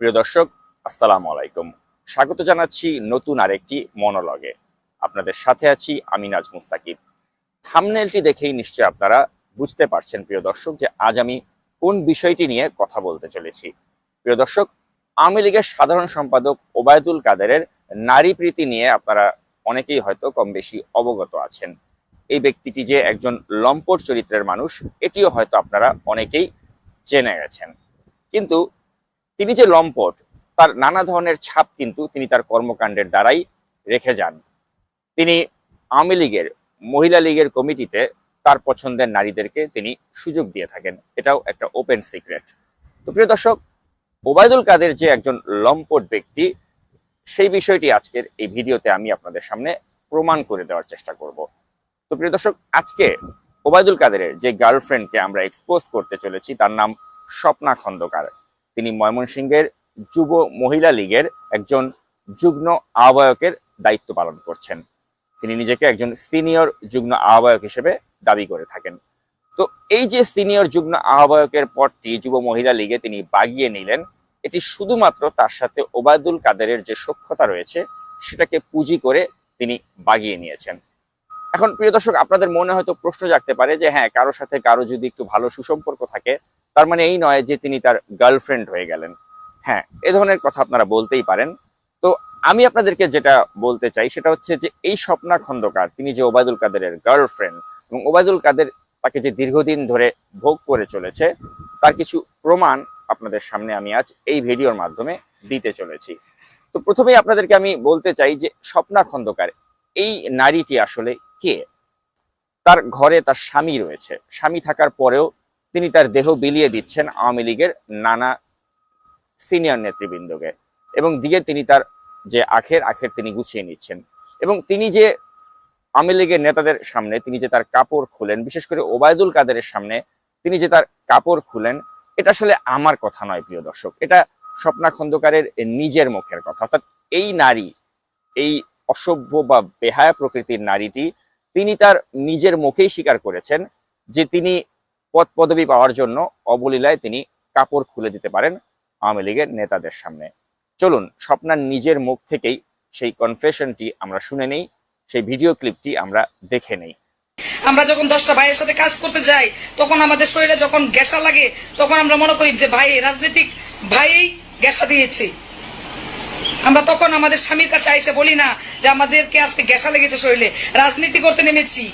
প্রিয় দর্শক, আসসালামু আলাইকুম। স্বাগত জানাচ্ছি নতুন আরেকটি মনোলগে। আপনাদের সাথে আছি আমি নাজমুস সাকিব। থামনেলটি দেখেই নিশ্চয়ই আপনারা বুঝতে পারছেন, প্রিয় দর্শক, যে আজ আমি কোন বিষয়টি নিয়ে কথা বলতে চলেছি। প্রিয় দর্শক, আওয়ামী লীগের সাধারণ সম্পাদক ওবায়দুল কাদেরের নারী প্রীতি নিয়ে আপনারা অনেকেই হয়তো কম বেশি অবগত আছেন। এই ব্যক্তিটি যে একজন লম্পট চরিত্রের মানুষ, এটিও হয়তো আপনারা অনেকেই জেনে গেছেন। কিন্তু তিনি যে লম্পট, তার নানা ধরনের ছাপ কিন্তু তিনি তার কর্মকাণ্ডের দ্বারাই রেখে যান। তিনি আওয়ামী লীগের, মহিলা লীগের কমিটিতে তার পছন্দের নারীদেরকে তিনি সুযোগ দিয়ে থাকেন। এটাও একটা ওপেন সিক্রেট তো প্রিয় দর্শক, ওবায়দুল কাদের যে একজন লম্পট ব্যক্তি, সেই বিষয়টি আজকের এই ভিডিওতে আমি আপনাদের সামনে প্রমাণ করে দেওয়ার চেষ্টা করব। তো প্রিয় দর্শক, আজকে ওবায়দুল কাদেরের যে গার্লফ্রেন্ডকে আমরা এক্সপোজ করতে চলেছি, তার নাম স্বপ্না খন্দকার। তিনি ময়মনসিংহের যুব মহিলা লীগের একজন যুগ্ম আহ্বায়কের দায়িত্ব পালন করছেন। তিনি নিজেকে একজন সিনিয়র যুগ্ম আহ্বায়ক হিসেবে দাবি করে থাকেন। তো এই যে সিনিয়র যুগ্ম আহ্বায়কের পদটি যুব মহিলা লীগে তিনি বাগিয়ে নিলেন, এটি শুধুমাত্র তার সাথে ওবায়দুল কাদেরের যে সক্ষতা রয়েছে, সেটাকে পুঁজি করে তিনি বাগিয়ে নিয়েছেন। এখন প্রিয় দর্শক, আপনাদের মনে হয়তো প্রশ্ন জাগতে পারে যে হ্যাঁ কারও সাথে কারও যদি একটু ভালো সুসম্পর্ক থাকে তার মানে এই নয় যে তিনি তার গার্লফ্রেন্ড হয়ে গেলেন। হ্যাঁ এ ধরনের কথা আপনারা বলতেই পারেন। তো আমি আপনাদেরকে যেটা বলতে চাই সেটা হচ্ছে যে এই স্বপ্না খন্দকার, তিনি যে ওবায়দুল কাদেরের গার্লফ্রেন্ড এবং ওবায়দুল কাদের তাকে যে দীর্ঘদিন ধরে ভোগ করে চলেছে, তার কিছু প্রমাণ আপনাদের সামনে আমি আজ এই ভিডিওর মাধ্যমে দিতে চলেছি। তো প্রথমেই আপনাদেরকে আমি বলতে চাই যে স্বপ্না খন্দকার, এই নারীটি আসলে কে? তার ঘরে তার স্বামী রয়েছে। স্বামী থাকার পরেও তিনি তার দেহ বিলিয়ে দিচ্ছেন আওয়ামী লীগের নানা সিনিয়র নেতৃবৃন্দকে। এবং দিয়ে তিনি তার যে আখের আখের তিনি গুছিয়ে নিচ্ছেন। এবং তিনি যে আওয়ামী লীগের নেতাদের সামনে তিনি যে তার কাপড় খুলেন, বিশেষ করে ওবায়দুল কাদেরের সামনে তিনি যে তার কাপড় খুলেন, এটা আসলে আমার কথা নয়, প্রিয় দর্শক। এটা স্বপ্না খন্দকারের নিজের মুখের কথা। অর্থাৎ এই নারী, এই অসভ্য বা বেহায়া প্রকৃতির নারীটি তিনি তার নিজের মুখেই স্বীকার করেছেন যে তিনি পদ পদবি পাওয়ার জন্য অবলীলায় তিনি কাপড় খুলে দিতে পারেন আওয়ামী লীগের নেতাদের সামনে। চলুন, স্বপ্নার নিজের মুখ থেকেই সেই কনফেশনটি আমরা শুনে নেই, সেই ভিডিও ক্লিপটি আমরা দেখে নেই। আমরা যখন দশটা ভাইয়ের সাথে কাজ করতে যাই, তখন আমাদের শরীরে যখন গ্যাসা লাগে, তখন আমরা মনে করি যে, ভাই, রাজনৈতিক ভাই গ্যাসা দিয়েছে। আমরা তখন আমাদের স্বামীর কাছে এসে বলি না যে, আমাদেরকে আজকে গ্যাসা লেগেছে শরীরে। রাজনীতি করতে নেমেছি।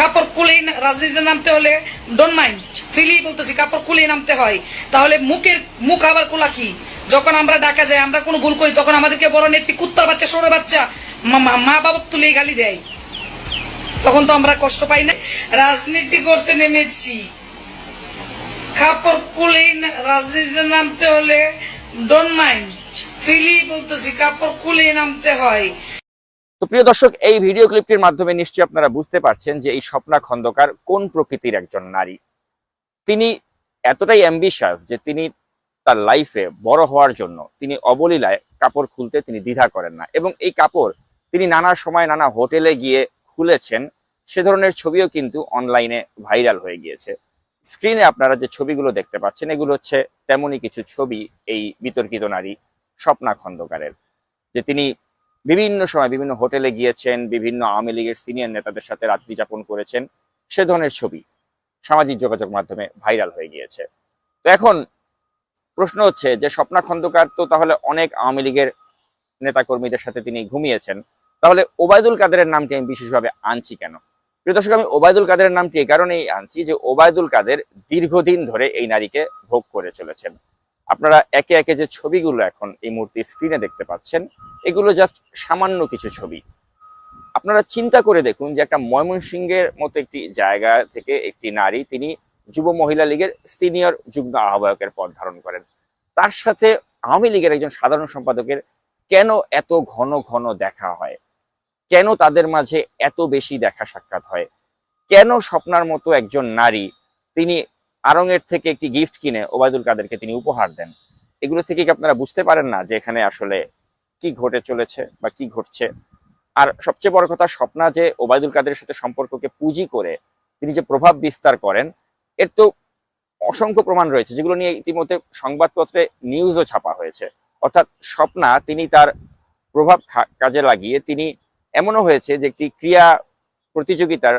কাপড় খুলেই রাজনীতিতে নামতে হলে ডোন্ট মাইন্ড ফ্রিলি বলতেছি, কাপড় খুলেই নামতে হয়। তাহলে মুখের মুখ আবার খোলা কি? যখন আমরা ডাকা যাই, আমরা কোনো ভুল করি, তখন আমাদেরকে বড় নেত্রী, কুত্তার বাচ্চা, সরে বাচ্চা, মা- বাবা তুলেই গালি দেয়। তখন তো আমরা কষ্ট পাই না। রাজনীতি করতে নেমেছি। কাপড় খুলেই রাজনীতিতে নামতে হলে ডোন্ট মাইন্ড ফ্রিলি বলতেছি, কাপড় খুলেই নামতে হয়। তো প্রিয় দর্শক, এই ভিডিও ক্লিপটির মাধ্যমে নিশ্চয়ই আপনারা বুঝতে পারছেন যে এই স্বপ্না খন্দকার কোন প্রকৃতির একজন নারী? তিনি এতটাই অ্যাম্বিশাস যে তিনি তার লাইফে বড় হওয়ার জন্য তিনি অবলীলায় কাপড় খুলতে তিনি দ্বিধা করেন না এবং এই কাপড় তিনি নানা সময় নানা হোটেলে গিয়ে খুলেছেন, সে ধরনের ছবিও কিন্তু অনলাইনে ভাইরাল হয়ে গিয়েছে। স্ক্রিনে আপনারা যে ছবিগুলো দেখতে পাচ্ছেন, এগুলো হচ্ছে তেমনই কিছু ছবি এই বিতর্কিত নারী স্বপ্না খন্দকারের, যে তিনি বিভিন্ন সময় বিভিন্ন হোটেলে গিয়েছেন, বিভিন্ন আওয়ামী লীগের সিনিয়র নেতাদের সাথে রাত্রি যাপন করেছেন, সে ধরনের ছবি সামাজিক যোগাযোগ মাধ্যমে ভাইরাল হয়ে গিয়েছে। তো এখন প্রশ্ন হচ্ছে যে স্বপ্না খন্দকার তো তাহলে অনেক আওয়ামী লীগের নেতাকর্মীদের সাথে তিনি ঘুমিয়েছেন, তাহলে ওবায়দুল কাদেরের নামটি আমি বিশেষভাবে আনছি কেন? প্রিয় দর্শক, আমি ওবায়দুল কাদেরের নামটি এই কারণেই আনছি যে ওবায়দুল কাদের দীর্ঘদিন ধরে এই নারীকে ভোগ করে চলেছেন। আপনারা একে একে যে ছবিগুলো এখন এই মুহূর্তে স্ক্রিনে দেখতে পাচ্ছেন, এগুলো জাস্ট সামান্য কিছু ছবি। আপনারা চিন্তা করে দেখুন যে একটা ময়মনসিংহের মতো একটি জায়গা থেকে একটি নারী, তিনি যুব মহিলা লীগের সিনিয়র যুগ্ম আহ্বায়কের পদ ধারণ করেন। তার সাথে আওয়ামী লীগের একজন সাধারণ সম্পাদকের কেন এত ঘন ঘন দেখা হয়? কেন তাদের মাঝে এত বেশি দেখা সাক্ষাৎ হয়? কেন স্বপ্নার মতো একজন নারী, তিনি আরঙের থেকে একটি গিফট কিনে ওবায়দুল কাদেরকে তিনি উপহার দেন। এগুলো থেকে কি আপনারা বুঝতে পারেন না যে এখানে আসলে কি ঘটে চলেছে বা কি ঘটছে? আর সবচেয়ে বড় কথা স্বপ্না যে ওবায়দুল কাদের সাথে সম্পর্ককে পুঁজি করে তিনি যে প্রভাব বিস্তার করেন, এর তো অসংখ্য প্রমাণ রয়েছে, যেগুলো নিয়ে ইতিমধ্যে সংবাদপত্রে নিউজও ছাপা হয়েছে। অর্থাৎ স্বপ্না তিনি তার প্রভাব কাজে লাগিয়ে তিনি এমনও হয়েছে যে একটি ক্রিয়া প্রতিযোগিতার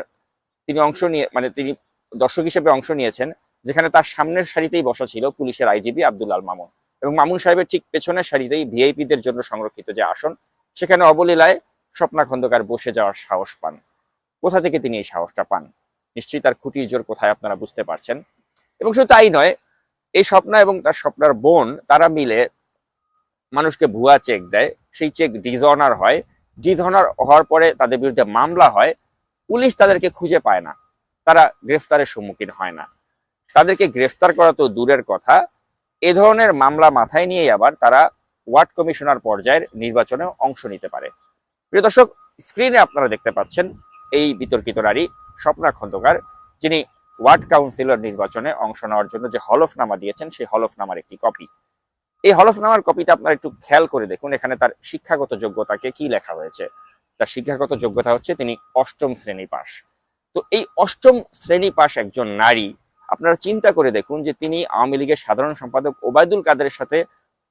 তিনি অংশ নিয়ে মানে তিনি দর্শক হিসেবে অংশ নিয়েছেন যেখানে তার সামনের সারিতেই বসা ছিল পুলিশের আইজিপি আব্দুল আল মামুন। এবং মামুন সাহেবের ঠিক পেছনের সারিতেই ভিআইপিদের জন্য সংরক্ষিত যে আসন, সেখানে অবলীলায় স্বপ্না খন্দকার বসে যাওয়ার সাহস পান। কোথা থেকে তিনি এই সাহসটা পান? নিশ্চয়ই তার খুঁটির জোর কোথায় আপনারা বুঝতে পারছেন? এবং শুধু তাই নয়, এই স্বপ্না এবং তার স্বপ্নার বোন, তারা মিলে মানুষকে ভুয়া চেক দেয়। সেই চেক ডিজঅনার হয়। ডিজঅনার হওয়ার পরে তাদের বিরুদ্ধে মামলা হয়। পুলিশ তাদেরকে খুঁজে পায় না। তারা গ্রেফতারের সম্মুখীন হয় না। তাদেরকে গ্রেফতার করা তো দূরের কথা। এ ধরনের মামলা মাথায় নিয়েই আবার তারা ওয়ার্ড কমিশনার পর্যায়ের নির্বাচনে অংশ নিতে পারে। প্রিয় দর্শক, স্ক্রিনে আপনারা দেখতে পাচ্ছেন এই বিতর্কিত নারী স্বপ্না খন্দকার, যিনি ওয়ার্ড কাউন্সিলর নির্বাচনে অংশ নেওয়ার জন্য যে হলফনামা দিয়েছেন, সেই হলফনামার একটি কপি। এই হলফনামার কপিতে আপনারা একটু খেয়াল করে দেখুন, এখানে তার শিক্ষাগত যোগ্যতাকে কি লেখা হয়েছে। তার শিক্ষাগত যোগ্যতা হচ্ছে তিনি অষ্টম শ্রেণি পাশ। তো এই অষ্টম শ্রেণি পাশ একজন নারী আপনারা চিন্তা করে দেখুন যে তিনি আওয়ামী লীগের সাধারণ সম্পাদক ওবায়দুল কাদেরের সাথে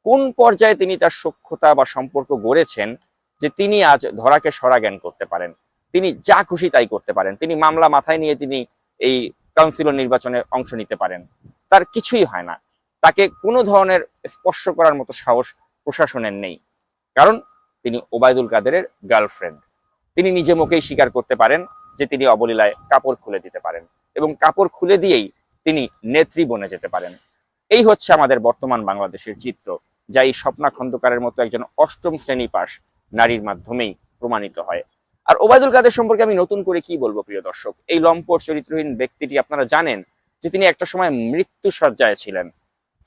কোন পর্যায়ে তিনি তার সক্ষতা বা সম্পর্ক গড়েছেন যে তিনি আজ ধরাকে সরা জ্ঞান করতে পারেন। তিনি যা খুশি তাই করতে পারেন। তিনি মামলা মাথায় নিয়ে তিনি এই কাউন্সিলর নির্বাচনে অংশ নিতে পারেন। তার কিছুই হয় না। তাকে কোনো ধরনের স্পর্শ করার মতো সাহস প্রশাসনের নেই। কারণ তিনি ওবায়দুল কাদেরের গার্লফ্রেন্ড। তিনি নিজে মুখেই স্বীকার করতে পারেন যে তিনি অবলীলায় কাপড় খুলে দিতে পারেন। এবং কাপড় খুলে দিয়েই তিনি নেত্রী বনে যেতে পারেন। এই হচ্ছে আমাদের বর্তমান বাংলাদেশের চিত্র, যা এই স্বপ্না খন্দকারের মতো একজন অষ্টম শ্রেণি পাশ নারীর মাধ্যমেই প্রমাণিত হয়। আর ওবায়দুল কাদের সম্পর্কে আমি নতুন করে কি বলব, প্রিয় দর্শক? এই লম্পট চরিত্রহীন ব্যক্তিটি আপনারা জানেন যে তিনি একটা সময় মৃত্যু সজ্জায় ছিলেন।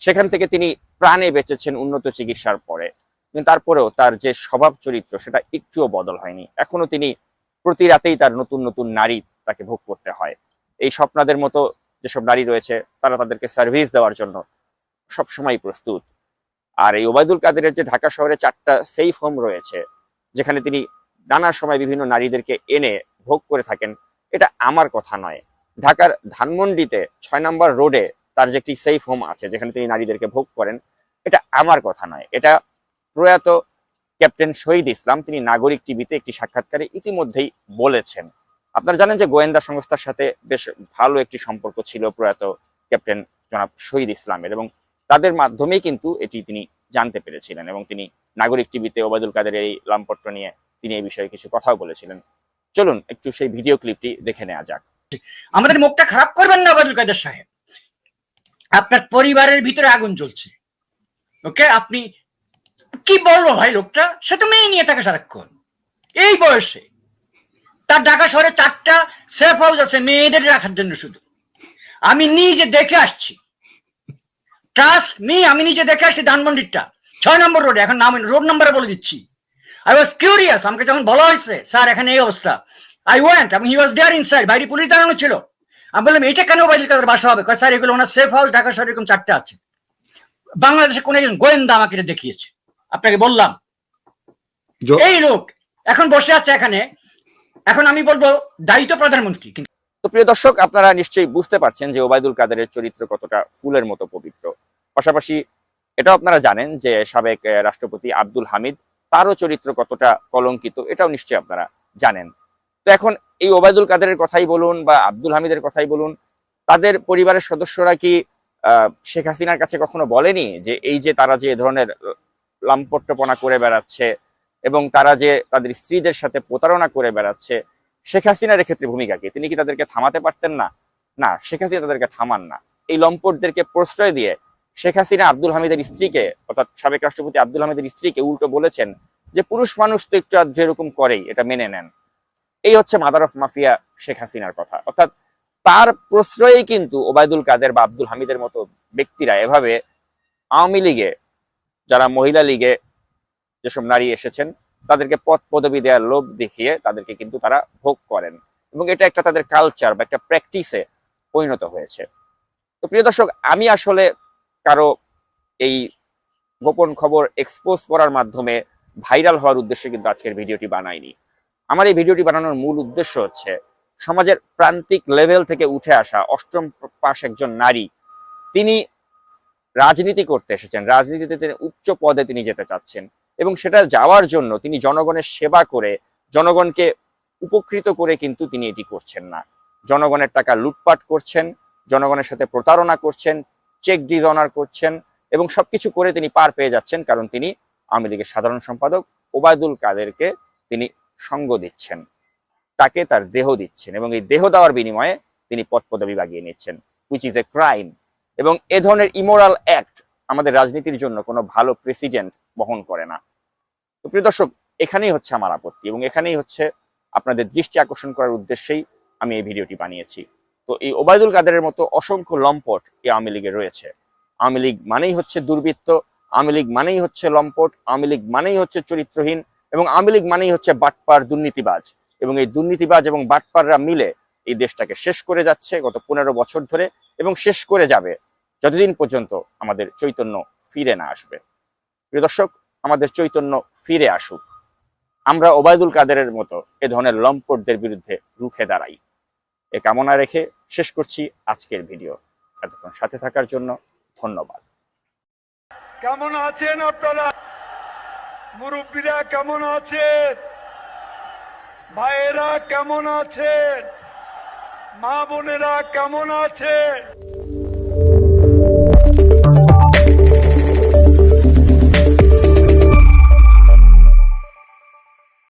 সেখান থেকে তিনি প্রাণে বেঁচেছেন উন্নত চিকিৎসার পরে। কিন্তু তারপরেও তার যে স্বভাব চরিত্র, সেটা একটুও বদল হয়নি। এখনও তিনি প্রতি রাতেই তার নতুন নতুন নারী তাকে ভোগ করতে হয়। এই স্বপ্নাদের মতো যেসব নারী রয়েছে, তারা তাদেরকে সার্ভিস দেওয়ার জন্য সবসময় প্রস্তুত। আর এই ওবায়দুল কাদেরের যে ঢাকা শহরে চারটা সেফ হোম রয়েছে, যেখানে তিনি নানা সময় বিভিন্ন নারীদেরকে এনে ভোগ করে থাকেন, এটা আমার কথা নয়। ঢাকার ধানমন্ডিতে ছয় নম্বর রোডে তার যে একটি সেফ হোম আছে, যেখানে তিনি নারীদেরকে ভোগ করেন, এটা আমার কথা নয়। এটা প্রয়াত ক্যাপ্টেন শহীদ ইসলাম, তিনি নাগরিক টিভিতে একটি সাক্ষাৎকারে ইতিমধ্যেই বলেছেন। আপনারা জানেন যে গোয়েন্দা সংস্থার সাথে বেশ ভালো একটি সম্পর্ক ছিল প্রয়াত ক্যাপ্টেন জনাব শহীদ ইসলামের এবং তাদের মাধ্যমেই কিন্তু এটি তিনি জানতে পেরেছিলেন এবং তিনি নাগরিক টিভিতে ওবায়দুল কাদের এই লামপট্ট নিয়ে তিনি এই বিষয়ে কিছু কথাও বলেছিলেন। চলুন একটু সেই ভিডিও ক্লিপটি দেখে নেওয়া যাক। আমাদের মুখটা খারাপ করবেন না আবাদুল কাদের সাহেব। আপনার পরিবারের ভিতরে আগুন জ্বলছে। ওকে? আপনি কি বলব ভাই লোকটা? সে তো মেয়ে নিয়ে থাকে সারাক্ষণ। এই বয়সে তার ঢাকা শহরে চারটা সেফ হাউস আছে মেয়েদের রাখার জন্য শুধু। আমি নিজে দেখে আসছি। ট্রাস্ট মি আমি নিজে দেখে আসছি ধানমন্ডিরটা। ছয় নম্বর রোডে এখন নাম রোড নাম্বারে বলে দিচ্ছি। আই ওয়াজ কিউরিয়াস আমাকে যখন বলা হয়েছে স্যার এখানে এই অবস্থা। আই ওয়েন্ট আমি হি ওয়াজ দেয়ার ইনসাইড বাইরে পুলিশ দাঁড়ানো ছিল। আমি বললাম এটা কেন বাইরে তাদের বাসা হবে? স্যার এগুলো ওনার সেফ হাউস ঢাকা শহরে এরকম চারটে আছে। বাংলাদেশে কোন একজন গোয়েন্দা আমাকে এটা দেখিয়েছে। আপনাকে বললাম। এই লোক এখন বসে আছে এখানে। এখন আমি বলব দায়িত্ব প্রধানমন্ত্রী, কিন্তু তো প্রিয় দর্শক, আপনারা নিশ্চয়ই বুঝতে পারছেন যে ওবায়দুল কাদেরের চরিত্র কতটা ফুলের মতো পবিত্র। পাশাপাশি এটাও আপনারা জানেন যে সাবেক রাষ্ট্রপতি আব্দুল হামিদ তারও চরিত্র কতটা কলঙ্কিত, এটাও নিশ্চয়ই আপনারা জানেন। তো এখন এই ওবায়দুল কাদেরের কথাই বলুন বা আব্দুল হামিদের কথাই বলুন, তাদের পরিবারের সদস্যরা কি শেখ হাসিনার কাছে কখনো বলেনি যে এই যে তারা যে ধরনের লাম্পট্যপনা করে বেড়াচ্ছে এবং তারা যে তাদের স্ত্রীদের সাথে প্রতারণা করে বেড়াচ্ছে, শেখ হাসিনার এক্ষেত্রে ভূমিকা কি? তিনি কি তাদেরকে থামাতে পারতেন না? না, শেখ হাসিনা তাদেরকে থামান না। এই লম্পটদেরকে প্রশ্রয় দিয়ে শেখ হাসিনা আব্দুল হামিদের স্ত্রীকে, অর্থাৎ সাবেক রাষ্ট্রপতি আব্দুল হামিদের স্ত্রীকে উল্টো বলেছেন যে, পুরুষ মানুষ তো একটু আধ যেরকম করেই, এটা মেনে নেন। এই হচ্ছে মাদার অফ মাফিয়া শেখ হাসিনার কথা। অর্থাৎ তার প্রশ্রয়েই কিন্তু ওবায়দুল কাদের বা আব্দুল হামিদের মতো ব্যক্তিরা এভাবে আওয়ামী লীগে, যারা মহিলা লীগে যেসব নারী এসেছেন, তাদেরকে পদ পদবি দেওয়ার লোভ দেখিয়ে তাদেরকে কিন্তু তারা ভোগ করেন। এবং এটা একটা তাদের কালচার বা একটা প্র্যাকটিসে পরিণত হয়েছে। তো প্রিয় দর্শক, আমি আসলে কারও এই গোপন খবর এক্সপোজ করার মাধ্যমে ভাইরাল হওয়ার উদ্দেশ্যে কিন্তু আজকের ভিডিওটি বানাইনি। আমার এই ভিডিওটি বানানোর মূল উদ্দেশ্য হচ্ছে, সমাজের প্রান্তিক লেভেল থেকে উঠে আসা অষ্টম পাশ একজন নারী। তিনি রাজনীতি করতে এসেছেন। রাজনীতিতে তিনি উচ্চ পদে তিনি যেতে চাচ্ছেন। এবং সেটা যাওয়ার জন্য তিনি জনগণের সেবা করে, জনগণকে উপকৃত করে কিন্তু তিনি এটি করছেন না। জনগণের টাকা লুটপাট করছেন, জনগণের সাথে প্রতারণা করছেন চেক ডিজনার করছেন এবং সবকিছু করে তিনি পার পেয়ে যাচ্ছেন কারণ তিনি আওয়ামী লীগের সাধারণ সম্পাদক ওবায়দুল কাদেরকে তিনি সঙ্গ দিচ্ছেন। তাকে তার দেহ দিচ্ছেন এবং এই দেহ দেওয়ার বিনিময়ে তিনি পদ পদবি বাগিয়ে নিচ্ছেন উইচ ইজ এ ক্রাইম এবং এ ধরনের ইমোরাল অ্যাক্ট আমাদের রাজনীতির জন্য কোনো ভালো প্রেসিডেন্ট বহন করে না। তো প্রিয় দর্শক, এখানেই হচ্ছে আমার আপত্তি এবং এখানেই হচ্ছে আপনাদের দৃষ্টি আকর্ষণ করার উদ্দেশ্যেই আমি এই ভিডিওটি বানিয়েছি। তো এই ওবায়দুল কাদেরের মতো অসংখ্য লম্পট এই আওয়ামী লীগে রয়েছে। আওয়ামী লীগ মানেই হচ্ছে দুর্বৃত্ত, আওয়ামী লীগ মানেই হচ্ছে লম্পট, আওয়ামী লীগ মানেই হচ্ছে চরিত্রহীন এবং আওয়ামী লীগ মানেই হচ্ছে বাটপার দুর্নীতিবাজ এবং এই দুর্নীতিবাজ এবং বাটপাররা মিলে এই দেশটাকে শেষ করে যাচ্ছে গত পনেরো বছর ধরে এবং শেষ করে যাবে যতদিন পর্যন্ত আমাদের চৈতন্য ফিরে না আসবে। প্রিয় দর্শক, আমাদের চৈতন্য ফিরে আসুক। আমরা ওবায়দুল কাদেরের মতো এ ধরনের লম্পটদের বিরুদ্ধে রুখে দাঁড়াই। এ কামনা রেখে শেষ করছি আজকের ভিডিও। এতক্ষণ সাথে থাকার জন্য ধন্যবাদ। কেমন আছেন আপনারা? মুরব্বীরা কেমন আছেন? ভাইয়েরা কেমন আছেন? মা বোনেরা কেমন আছেন? Thank you.